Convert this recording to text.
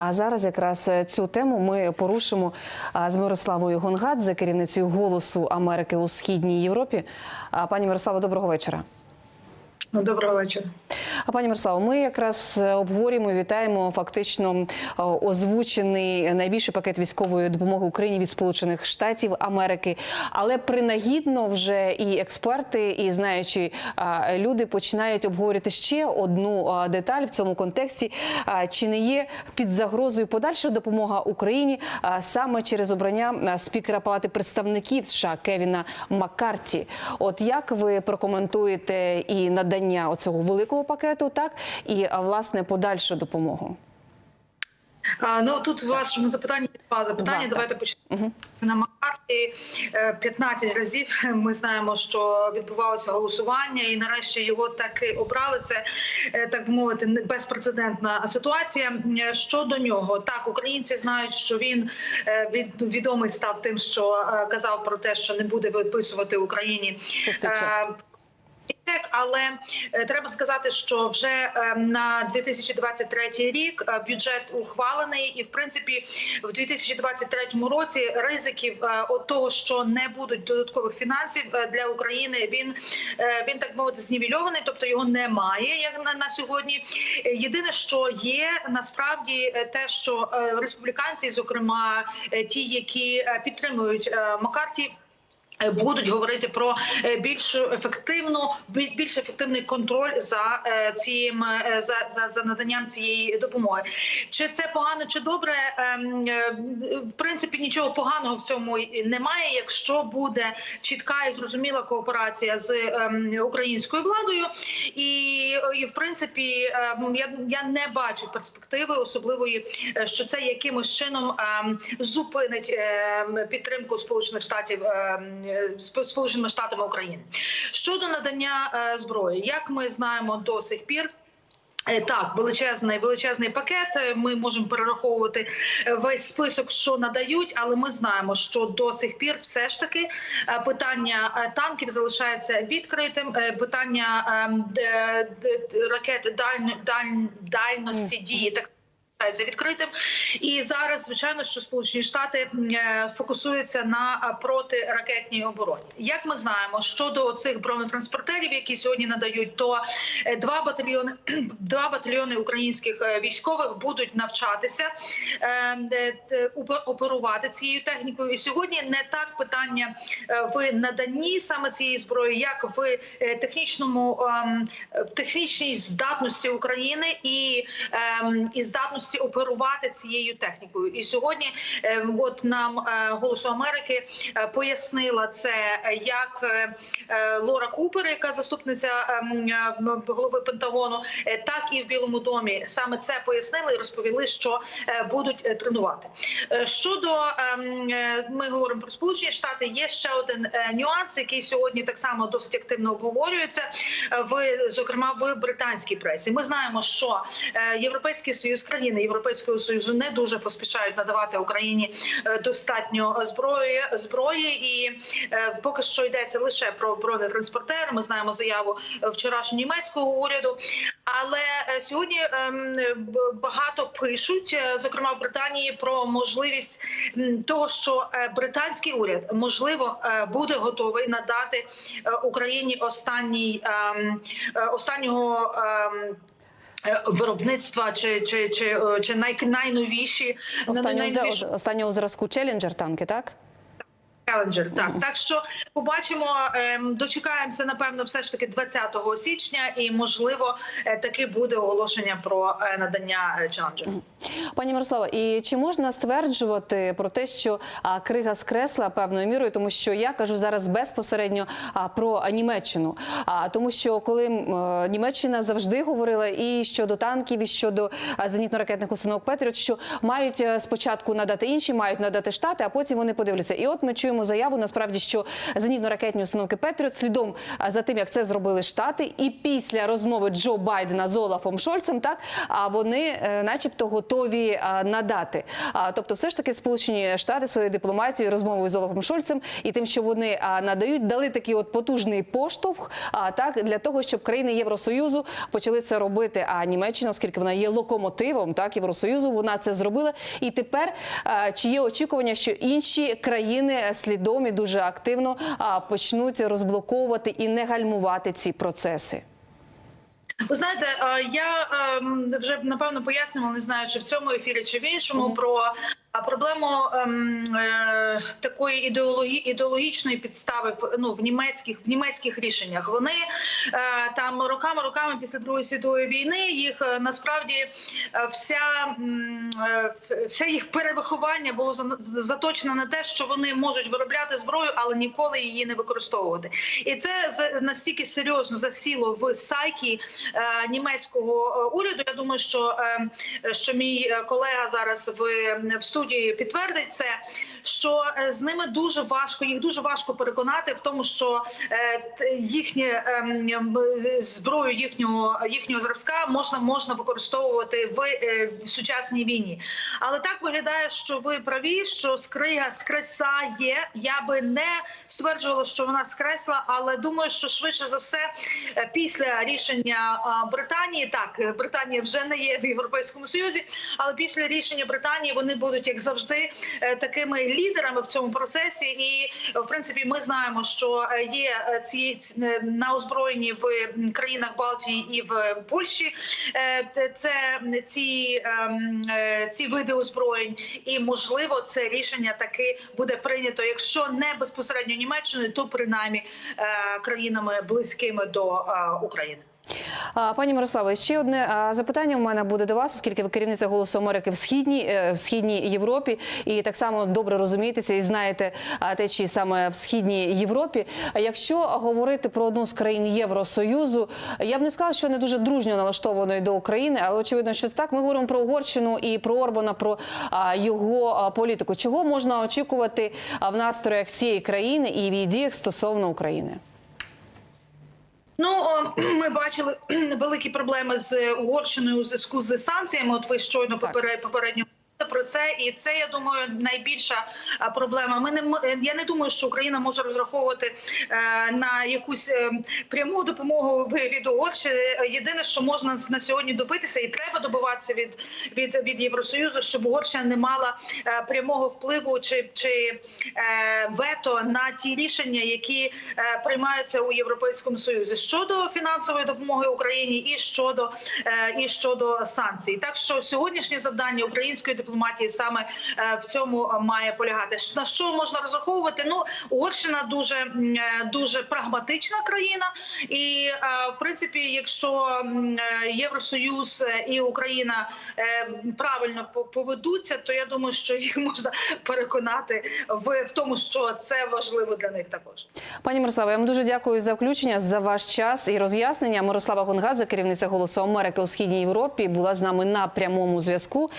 А зараз якраз е, цю тему ми порушимо з Мирославою Гонгадзе, керівницею голосу Америки у східній Європі. Пані Мирославо, доброго вечора. Ну, Доброго вечора. Пані Мирославо, ми якраз е, обговорюємо, вітаємо фактично е, озвучений найбільший пакет військової допомоги Україні від Сполучених Штатів Америки. Але принагідно вже і експерти, і знаючі люди починають обговорювати ще одну деталь в цьому контексті: чи не є під загрозою подальша допомога Україні саме через обрання спікера Палати представників США Кевіна Маккарті? От як ви прокоментуєте і надання оцього великого пакету, так і власне подальшу допомогу? А, ну тут у вашому запитанні два запитання. Два, Давайте почнемо на Маккарті. Е, 15 разів ми знаємо, що відбувалося голосування, і нарешті його таки обрали. Це е, так би мовити безпрецедентна ситуація. Е, Щодо нього, так українці знають, що він е, від, відомий став тим, що е, казав про те, що не буде виписувати Україні. Е, чек, але е, треба сказати, що вже е, на 2023 рік е, бюджет ухвалений, і в принципі в 2023 році ризиків от того, що не будуть додаткових фінансів для України, він він так мовити знівельований, тобто його немає як на, на сьогодні. Єдине, що є насправді те, що республіканці, зокрема ті, які підтримують Маккарті, Е, Будуть говорити про е, більш ефективну, більш ефективний контроль за е, цим е, за, за, за наданням цієї допомоги. Чи це погано, чи добре? Ем, е, В принципі, нічого поганого в цьому немає, якщо буде чітка і зрозуміла кооперація з ем, українською владою, і, і в принципі, ем, я, я не бачу перспективи особливої, е, що це якимось чином зупинить підтримку Сполучених Штатів е, Сполученими Штатами України щодо надання е, зброї, як ми знаємо до сих пір. Е, Так, величезний величезний пакет. Е, Ми можемо перераховувати е, весь список, що надають, але ми знаємо, що до сих пір все ж таки е, питання е, танків залишається відкритим. Е, Питання ем, ракет даль, даль, дальності дії так. Залишається відкритим, і зараз звичайно, що Сполучені Штати е, фокусуються на е, протиракетній обороні. Як ми знаємо, щодо цих бронетранспортерів, які сьогодні надають, то е, два батальйони два батальйони українських військових будуть навчатися оперувати цією технікою. І сьогодні не так питання в наданні саме цієї зброї, як в технічному ем, в технічній здатності України і, ем, і здатності оперувати цією технікою. І сьогодні, ем, от нам е, голосу Америки е, пояснила це е, як Лора Купер, яка заступниця ем, голови Пентагону, так і в Білому домі саме це пояснили і розповіли, що будуть тренувати. Щодо ем, ми говоримо про Сполучені Штати, є ще один нюанс, який сьогодні так само досить активно обговорюється в зокрема в британській пресі. Ми знаємо, що Європейський союз країни Європейського союзу не дуже поспішають надавати Україні е, достатньо зброї зброї, і е, поки що йдеться лише про бронетранспортер. Ми знаємо заяву вчорашнього німецького уряду. Але е, сьогодні ем, багато пишуть, зокрема в Британії, про можливість того, що британський уряд можливо буде готовий надати Україні останній ем, останнього. Е, Виробництва чи чи чи, е, чи най, найновіші Останнього, найновіші останнього зразку Челленджер танки, так? Челенджер, так так що побачимо, ем, дочекаємося напевно, все ж таки 20 січня, і можливо е, таки буде оголошення про е, надання челенджера. Пані Мирослава, і чи можна стверджувати про те, що крига скресла певною мірою, тому що я кажу зараз безпосередньо про Німеччину. А тому, що коли е, Німеччина завжди говорила і щодо танків, і щодо зенітно-ракетних установок Петріот, що мають спочатку надати інші, мають надати штати, а потім вони подивляться. І от ми чуємо бачимо заяву насправді, що зенітно-ракетні установки Петріот слідом за тим, як це зробили Штати, і після розмови Джо Байдена з Олафом Шольцем, так а вони, е, начебто, готові надати. Тобто, все ж таки, Сполучені Штати своєю дипломатією, розмовою з Олафом Шольцем і тим, що вони надають, дали такий от потужний поштовх, а так для того, щоб країни Євросоюзу почали це робити. А Німеччина, оскільки вона є локомотивом, так Євросоюзу, вона це зробила. І тепер чи є очікування, що інші країни слідом і дуже активно почнуть розблоковувати і не гальмувати ці процеси? Ви знаєте, я ем, вже напевно пояснювала, не знаю, чи в цьому ефірі, чи в іншому, про а, проблему ем, е, такої ідеології ідеологічної підстави ну, в німецьких в німецьких рішеннях. Вони е, там роками роками після Другої світової війни їх е, насправді е, вся, е, в- все їх перевиховання було за- заточено на те, що вони можуть виробляти зброю, але ніколи її не використовувати. І це настільки серйозно засіло в сайкі е, німецького е, уряду. Я думаю, що, е, що мій е, колега зараз в, в студії підтвердить це, що е, з ними дуже важко, їх дуже важко переконати в тому, що е, їхнє ем, ем, зброю їхнього їхнього зразка можна можна використовувати в, е, в сучасній війні. Але так виглядає, що ви праві, що скрига скресає. Я би не стверджувала, що вона скресла, але думаю, що швидше за все після рішення Британії, так Британія вже не є в Європейському Союзі, але після рішення Британії вони будуть як завжди е, такими лідерами в цьому процесі. І в принципі, ми знаємо, що е, є е, ці на озброєнні в країнах Балтії і в Польщі. Це ці, ем, ці види озброєнь, і можливо це рішення таки буде прийнято, якщо не безпосередньо Німеччиною, то принаймні країнами близькими до України. Пані Мирославо, ще одне запитання в мене буде до вас, оскільки ви керівниця голосу Америки в східній е, в східній Європі, і так само добре розумієтеся і знаєте течії саме в східній Європі. Якщо говорити про одну з країн Євросоюзу, я б не сказала, що не дуже дружньо налаштованої до України, але очевидно, що це так. Ми говоримо про Угорщину і про Орбана, про його політику. Чого можна очікувати в настроях цієї країни і в її діях стосовно України? Ну ми бачили великі проблеми з Угорщиною у зв'язку з санкціями. От ви щойно попередньо. Про це і це я думаю найбільша проблема. Ми не е, я не думаю, що Україна може розраховувати е, на якусь е, пряму допомогу від Угорщини. Єдине, що можна на сьогодні добитися, і треба добиватися від від, від Євросоюзу, щоб Угорщина не мала е, прямого впливу чи, чи е, вето на ті рішення, які е, приймаються у Європейському Союзі щодо фінансової допомоги Україні і щодо е, і щодо санкцій. Так що сьогоднішнє завдання української дипломатії саме е, в цьому е, має полягати. На що можна розраховувати? Ну Угорщина дуже е, дуже прагматична країна, і в принципі, якщо Євросоюз і Україна правильно по- поведуться, то я думаю, що їх можна переконати в тому, що це важливо для них також. Пані Мирослава, я вам дуже дякую за включення, за ваш час і роз'яснення. Мирослава Гонгадзе, керівниця Голосу Америки у східній Європі, була з нами на прямому зв'язку.